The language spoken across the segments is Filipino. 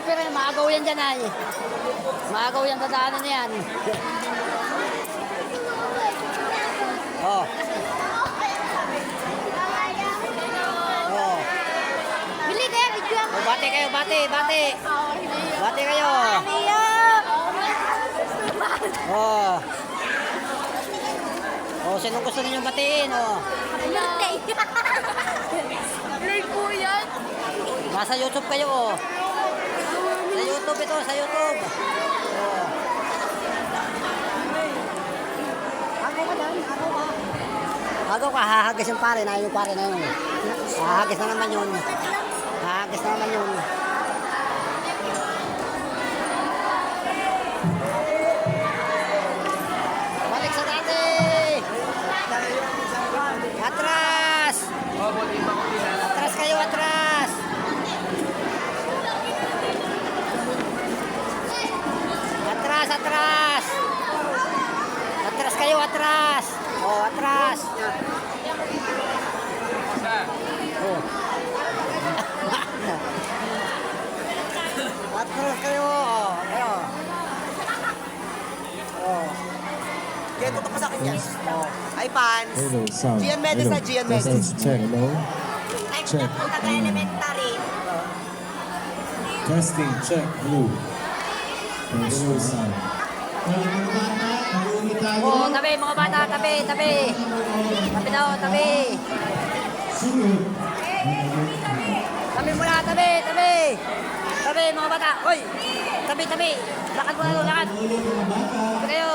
Naman pero maagaw yan dyan ay. Maagaw yan dadaanan na yan. oh. Oh. Bili kayo, video ako. oh. Bati kayo, bati, bati. Bati kayo. Oh. Oh, sino gusto ninyong batiin? Oh. Birthday. Po yan. Nasa YouTube kayo. Oh. YouTube ito, sa YouTube. Oh. Ako ka dyan, ako ka. Ako ka, hahagis yung pare na yung pare na yun. Hahagis na naman yun. Hahagis na naman yun. Balik sa dati! Atras! Atras kayo, atras! Atras, atras! Atras kayo, atras! Oh, atras! Oh. atras kayo! Oh, kayo. Oh. Kaya Oh. Ay, pants. Hello, sound. Gian Mendes Hello. na, Gian Mendes. check. Hello. Check. elementary. Testing, check. Blue. Hello, sound. Oh, tabi mga bata, tabi, tabi. Tabi daw, tabi. Tabi muna, tabi, tabi. Tabi mga bata. Hoy, tabi, tabi. Lakad muna doon, lakad. Tabi kayo.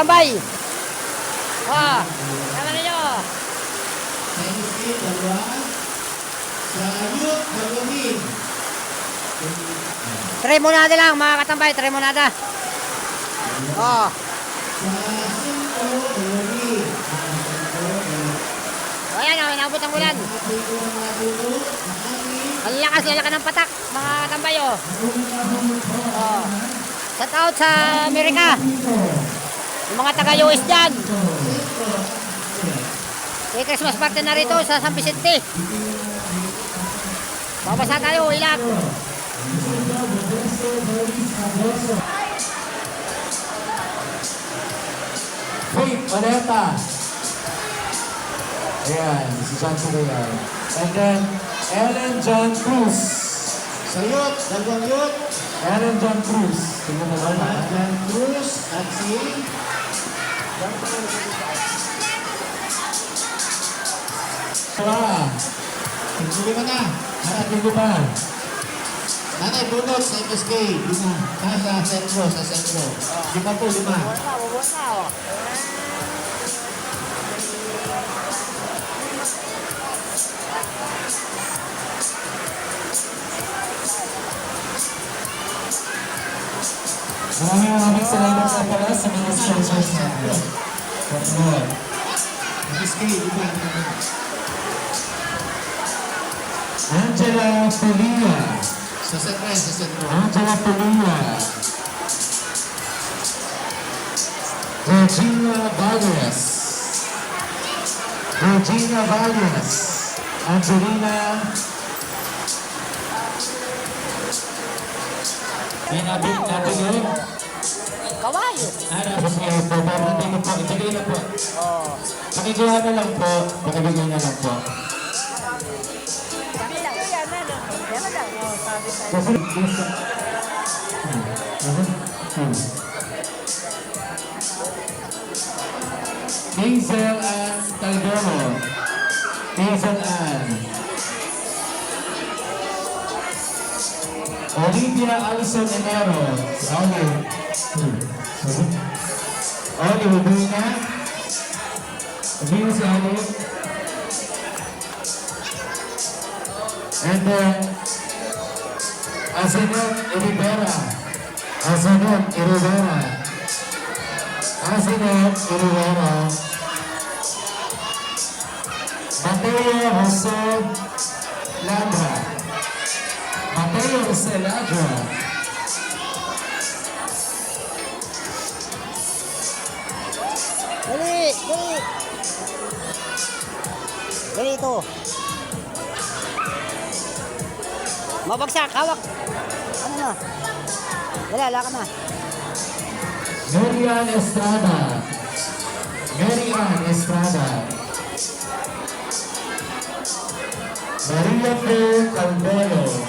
Mga katambay. Oh, naman ninyo. Tremonada lang, mga katambay, tremonada. Oh. Ayan, oh, inabot ang ulan. Ang lakas, lalakan ng patak, mga katambay, oh. Oh. Shout out sa Amerika. Yung mga taga-US dyan. May Christmas party na rito sa San Vicente. Babasa tayo, ilag. Faith Oreta. Ayan, si John Sugayan. And then, Ellen John Cruz. Sa youth, dalawang youth. Ellen John Cruz. Tingnan mo ba? At Jan Cruz at si Wala. Tingnan mo na. Harap yung ba? Nanay bunot sa MSK. Lima. Ah, sa sentro, sa sentro. Lima po, lima. Wala, wala, oh. Maraming maraming salamat sa pala sa mga sponsors natin. Pagmod. MSK, lima. Angela Pulia. Sa sentro, sa sentro. Angela Pulia. Regina Vargas. Regina Vargas. Angelina. May nabit natin yun. Kaway. Ano, sige po, papunti mo po. Ibigay na po. Oh. Pakikuha na lang po. Pakibigay na lang po. Kasi. Hazel Ann Caldero. Hazel Ann. Olivia Alison Enero. Olive. Olive Buena. Views Olive. And then Asenon Rivera. Asenon Rivera. Asenon Rivera. Mateo José Lambra. Jose Ladra. Dali, dali. Dali ito. Mabagsak, hawak. Ano na? Dali, ala ka na. Marian Estrada. Marian Estrada. Maria P. Calvero.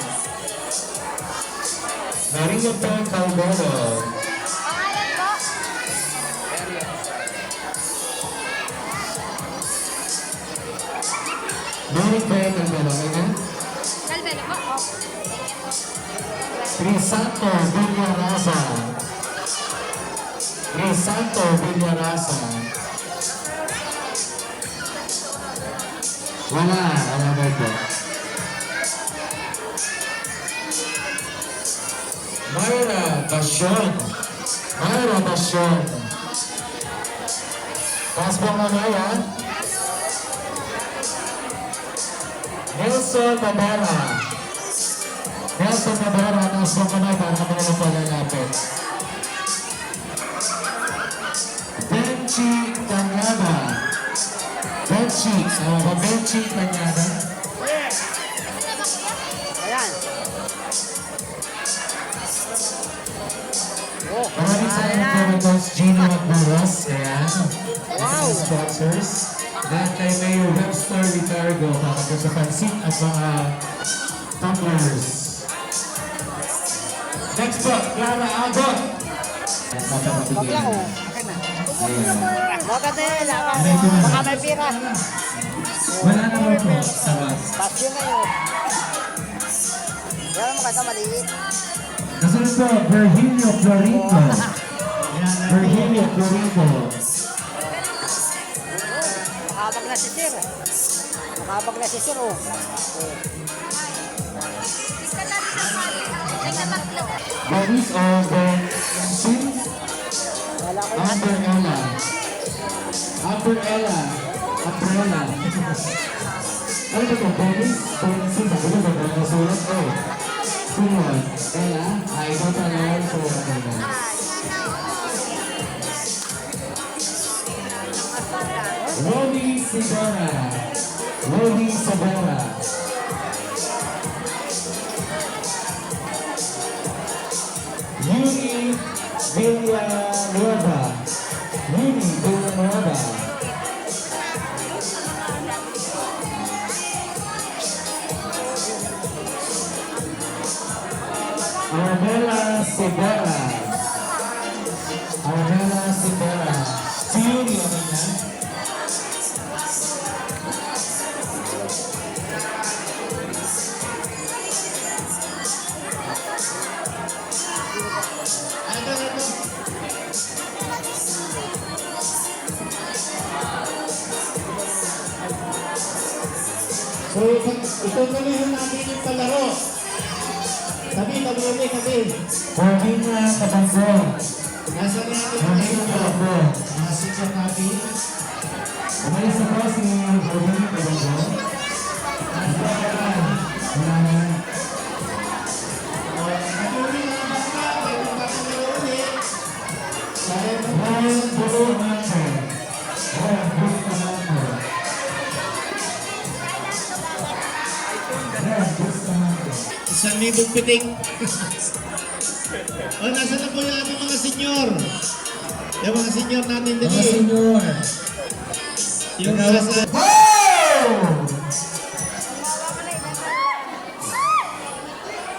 Maria P. Calvero. Pangalan po? Mary P. Calvero. Okay na? Calveno po? Oh. Crisanto Villaraza. Crisanto Villaraza. Wala. Wala ba ito? Myra Basyon. Myra Basyon. Taas po mga yan. Nelson Madara. Nelson Navarra, taas mo kamay para kami naman palalapit. Benchi Tanyada. Benchi, tama ba? Benchi Tanyada. Maraming salamat po kay Boss Gino Magburos. Ayan. Wow. sponsors. Lahat kay Mayor Webster Ricardo para sa pansit at mga tumblers. Next po, Clara Agot. At wag lang oh. Akin na. Wag na yan, na. Baka may pira. Wala naman po sa bus. Pasyon kayo. maganda, maliit. Kasunod po, Virgilio Florido. Virgilio Florido. Makabag na si Sir. Makabag na si Sir, oh. Pare. Nagtatatlo. Boris o Bensin? Wala ko Amber Ella. Amber Ella. Ano ba ito? Boris? Bensin? Ako na ba? Ang nasulat ko. Sino? Ella? Ay, ito pala yung sulat nila. Rodi Sigora. Rodi Sigora. Yuni Villanueva. Yuni Villanueva. Arabella Segura. Ulit, sabi. Corvina Tabango. Nasa na ang Corvina Tabango. Nasa siya natin. Umalis na po si. Wala na. Na basta. May magpapalaro ulit. Kaya mo Ryan. Ryan Bustamante. Ryan Bustamante. Isang libong pitik. o, nasa na po yung ating mga senyor? Yung mga senyor natin Mga dali. senyor. Yung nasa...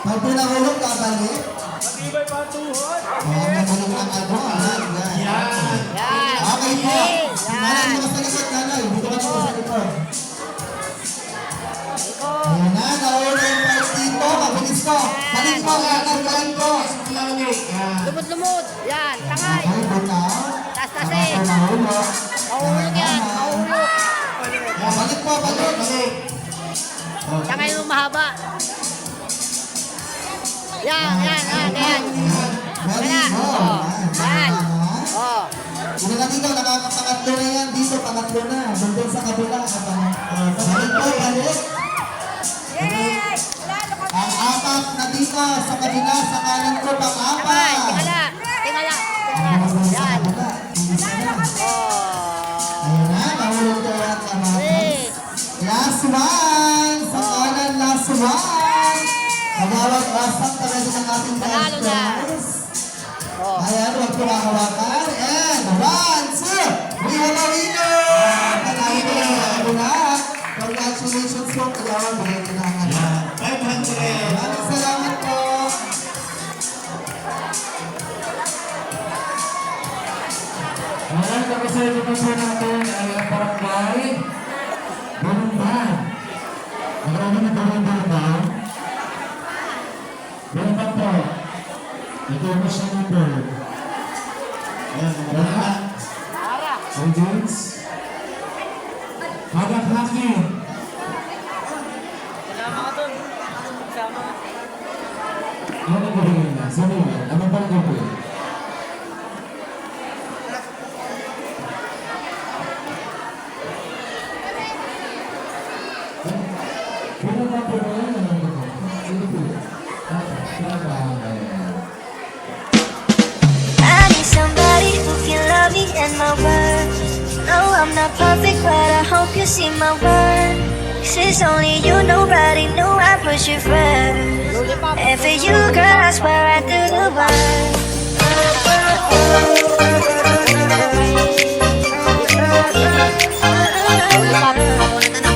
Pag pinahulog ka, balik. Matibay pa ang tuhod. Oh, nahulog ng ano, ah, yan. Yan. Yan. Okay po. Yan. Nanay mo sa likod, nanay. Dito ka po sa likod. Iko. Nahulog. Mahulog yan. Mahulog. Balik po, balik. Balik. Tangay mo mahaba. Yan, yan, yan, yan. Wala. good. Oh. Yan. Oh. Na dito, nakakapangatlo na yan. Dito, pangatlo na. Doon sa kabila. Oh, Balik po, balik. Yay! Ang apat na dito sa kabila, sa kanan ko, pang Tangay. apat. Tingala. Tingala. Yan. Kabila. Bilis na. Oh. Ayun na, nahulog ko yan kamay. Hey. Last one! Sa kanan, last one! Kabawat asap talaga ng ating Panalo na. Oh. Ayan, huwag ko makawakan. And one, two, we have a winner! And my word. No, I'm not perfect, but I hope you see my word. Since only you, nobody knew I put you first. And for you, girl, I swear I do the. Lollipop. Oh,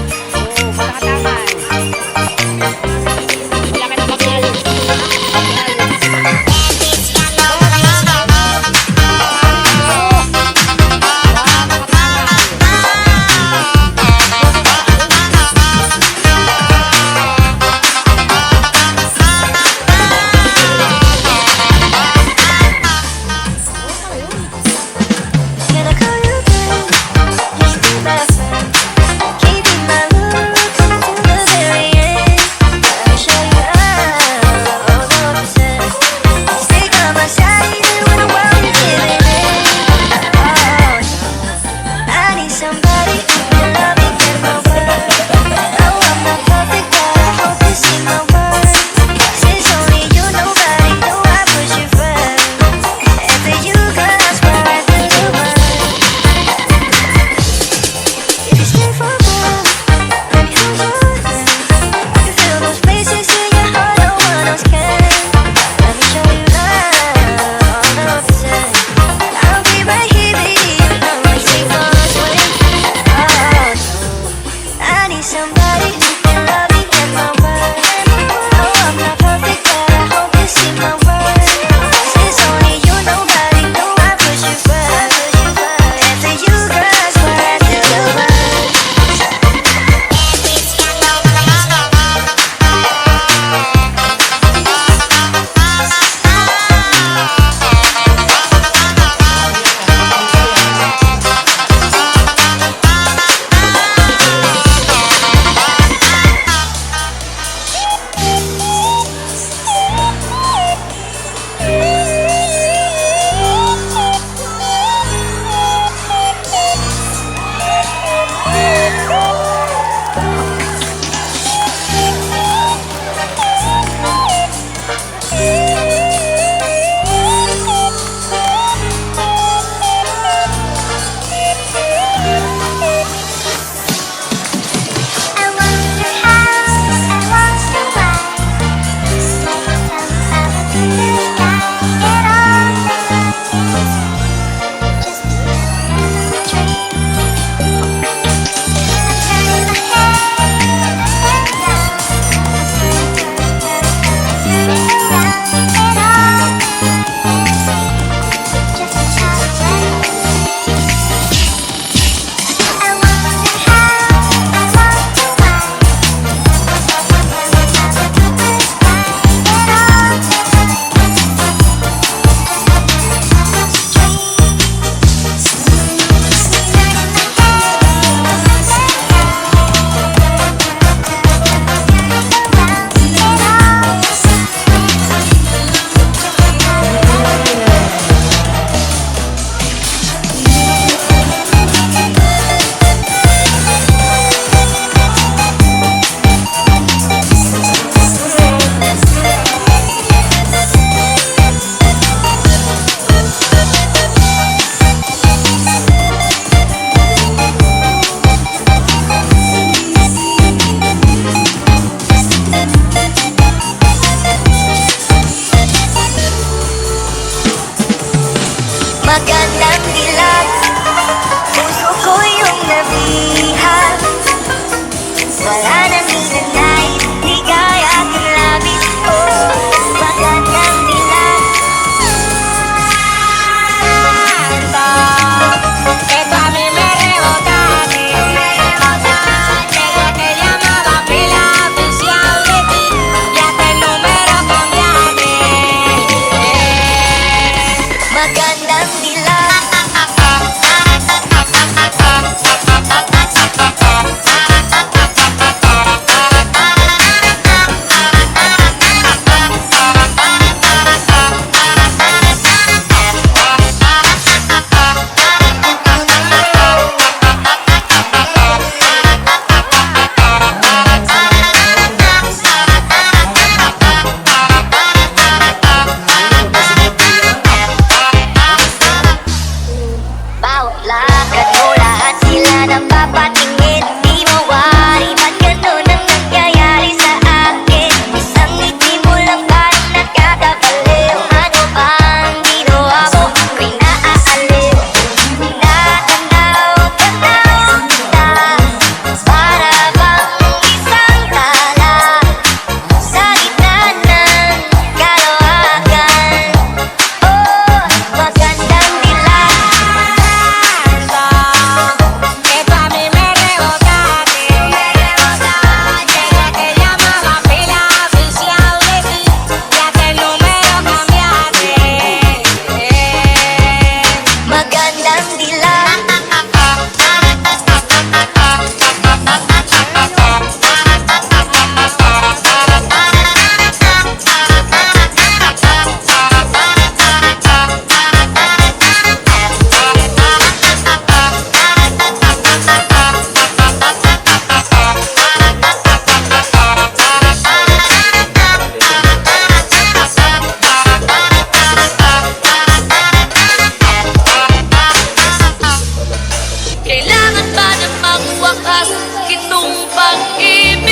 kitong pag-ibig.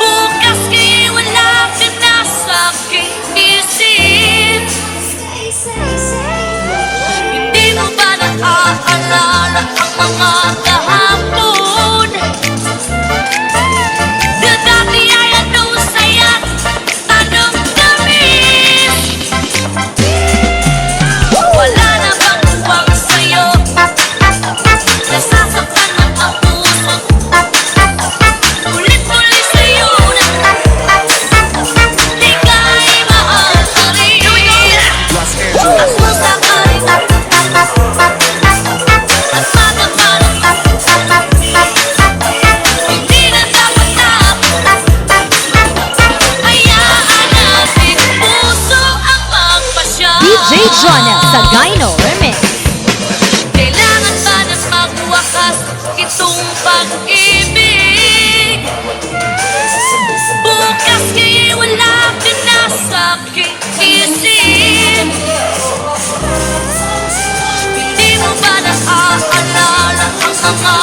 Bukas kay wala ka na sa aking isip. Hindi mo ba naaalala ang mga dahil Ray Jonel sa Gyno Remix. Kailangan ba nas magwakas itong pag-ibig? Bukas kaya wala ka na isip. Hindi mo ba naaalala ang mga